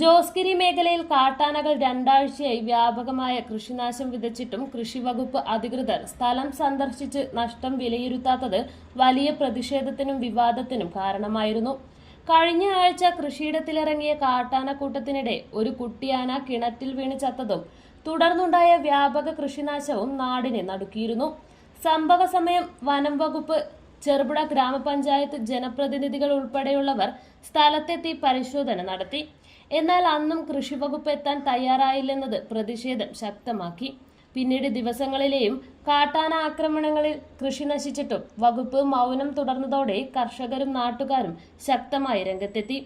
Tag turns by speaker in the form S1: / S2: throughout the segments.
S1: ജോസ്ഗിരി മേഖലയിൽ കാട്ടാനകൾ രണ്ടാഴ്ചയായി വ്യാപകമായ കൃഷിനാശം വിതച്ചിട്ടും കൃഷിവകുപ്പ് അധികൃതർ സ്ഥലം സന്ദർശിച്ച് നഷ്ടം വിലയിരുത്താത്തത് വലിയ പ്രതിഷേധത്തിനും വിവാദത്തിനും കാരണമായിരുന്നു. കഴിഞ്ഞ ആഴ്ച കൃഷിയിടത്തിലിറങ്ങിയ കാട്ടാനക്കൂട്ടത്തിനിടെ ഒരു കുട്ടിയാന കിണറ്റിൽ വീണ് ചത്തതും തുടർന്നുണ്ടായ വ്യാപക കൃഷിനാശവും നാടിനെ നടുക്കിയിരുന്നു. സംഭവ സമയം വനം വകുപ്പ് ചെറുപുഴ ഗ്രാമപഞ്ചായത്ത് ജനപ്രതിനിധികൾ ഉൾപ്പെടെയുള്ളവർ സ്ഥലത്തെത്തി പരിശോധന നടത്തി. എന്നാൽ അന്നും കൃഷിവകുപ്പ് എത്താൻ തയ്യാറായില്ലെന്നത് പ്രതിഷേധം ശക്തമാക്കി. പിന്നീട് ദിവസങ്ങളിലെയും കാട്ടാന ആക്രമണങ്ങളിൽ കൃഷി നശിച്ചിട്ടും വകുപ്പ് മൗനം തുടർന്നതോടെ കർഷകരും നാട്ടുകാരും ശക്തമായി രംഗത്തെത്തി.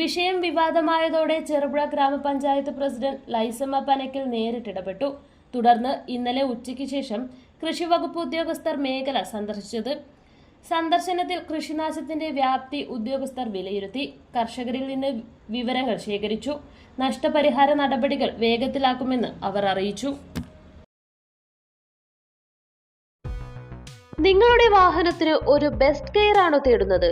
S1: വിഷയം വിവാദമായതോടെ ചെറുപുഴ ഗ്രാമപഞ്ചായത്ത് പ്രസിഡന്റ് ലൈസമ്മ പനക്കിൽ നേരിട്ടിടപെട്ടു തുടർന്ന് ഇന്നലെ ഉച്ചയ്ക്ക് ശേഷം കൃഷിവകുപ്പ് ഉദ്യോഗസ്ഥർ മേഖല സന്ദർശിച്ചത്. സന്ദർശനത്തിൽ കൃഷിനാശത്തിന്റെ വ്യാപ്തി ഉദ്യോഗസ്ഥർ വിലയിരുത്തി. കർഷകരിൽ നിന്ന് വിവരങ്ങൾ ശേഖരിച്ചു. നഷ്ടപരിഹാര നടപടികൾ വേഗത്തിലാക്കുമെന്ന് അവർ അറിയിച്ചു. നിങ്ങളുടെ വാഹനത്തിന് ഒരു ബെസ്റ്റ് കെയർ ആണോ തേടുന്നത്.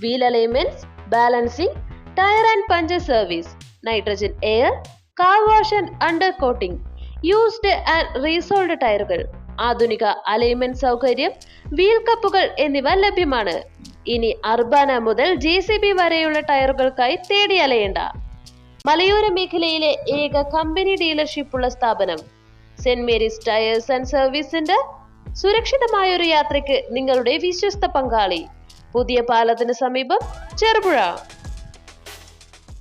S1: Wheel alignments balancing tyre and puncture service nitrogen air car wash and under coating used and resoled ടയറുകൾ. ആധുനിക അലൈൻമെന്റ് സൗകര്യം വീൽ കപ്പുകൾ എന്നിവ ലഭ്യമാണ്. ഇനി അർബാന മുതൽ ജെ സി ബി വരെയുള്ള ടയറുകൾക്കായി തേടി അലയേണ്ട. മലയോര മേഖലയിലെ ഏക കമ്പനി ഡീലർഷിപ്പുള്ള സ്ഥാപനം saint Mary's tyres and service centre. സുരക്ഷിതമായ ഒരു യാത്രയ്ക്ക് നിങ്ങളുടെ വിശ്വസ്ത പങ്കാളി. പുതിയ പാലത്തിന് സമീപം ചെറുപുഴ.